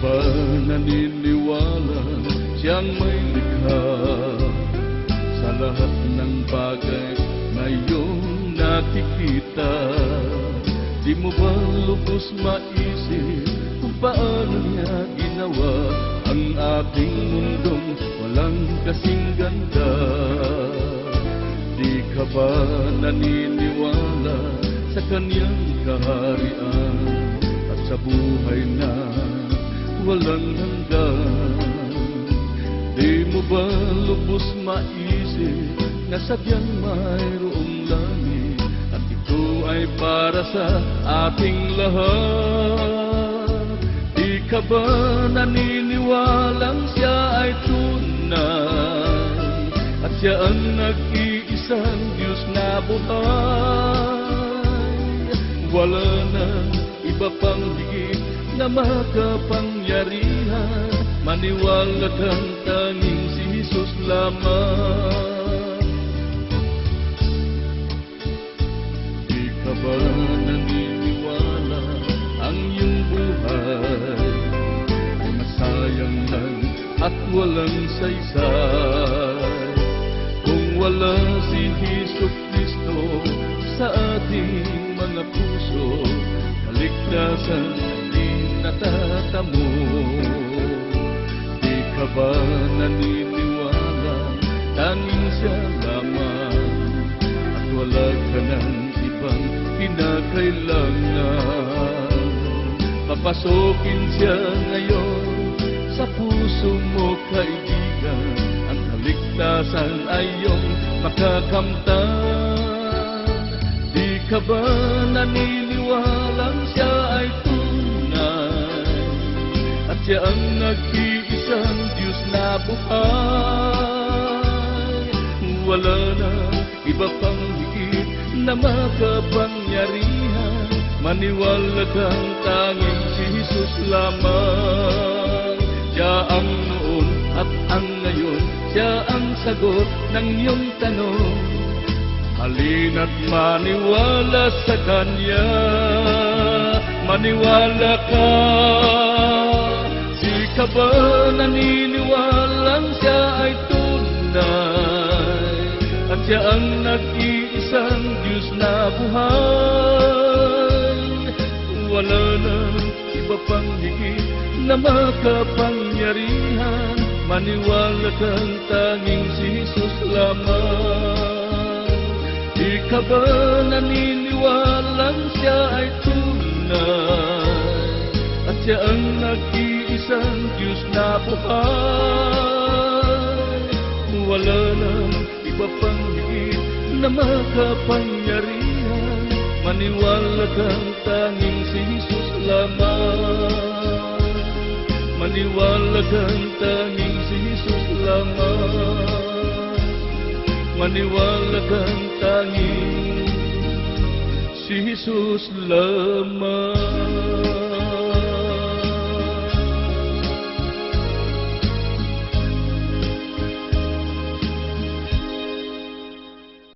naniniwala siyang may likha sa lahat ng bagay ngayong nakikita? Di mo ba lubos maisip kung paano niya ginawa ang ating mundong walang kasing ganda? Di ka ba naniniwala sa kanyang kaharian at sa buhay na walang hanggan? Di mo ba lubos maisip na sadyang mayroong langit at ito ay para sa ating lahat? Di ka ba naniniwalang siya ay tunay at siya ang nag-iisang Diyos na buhay? Wala na iba pang higit na makapangyarihan Maniwala kang tanging si Jesus lamang. Di ka ba naniniwala ang iyong buhay? Ay masayang lang at walang saysay. Kung wala si Hesus Kristo sa ating mga puso Kaligtasan natatamo. Di ka ba naniniwala tanging siya lamang? At wala ka ng ibang kinakailangan. Papasokin siya ngayon sa puso mo kaibigan. Ang kaligtasan ay iyong makakamtan. Di ka ba naniniwalang siya ang nag-iisang Diyos na buhay. Wala na iba pang higit na makapangyarihan. Maniwala kang tanging si Jesus lamang. Siya ang noon at ang ngayon. Siya ang sagot ng iyong tanong. Halina't maniwala sa Kanya. Maniwala ka ka ba naniniwalang siya ay tunay? At siya ang nag-iisang Diyos na buhay. Wala na iba pang higit na makapangyarihan. Maniwala kang tanging si Jesus lamang. Di ka ba naniniwalang siya ay tunay? At siya ang nag-iisang Diyos na buhay. Wala na iba pang higit na makapangyarihan. Maniwala kang tanging si Jesus lamang. Maniwala kang tanging si Jesus lamang. Maniwala kang tanging si Jesus lamang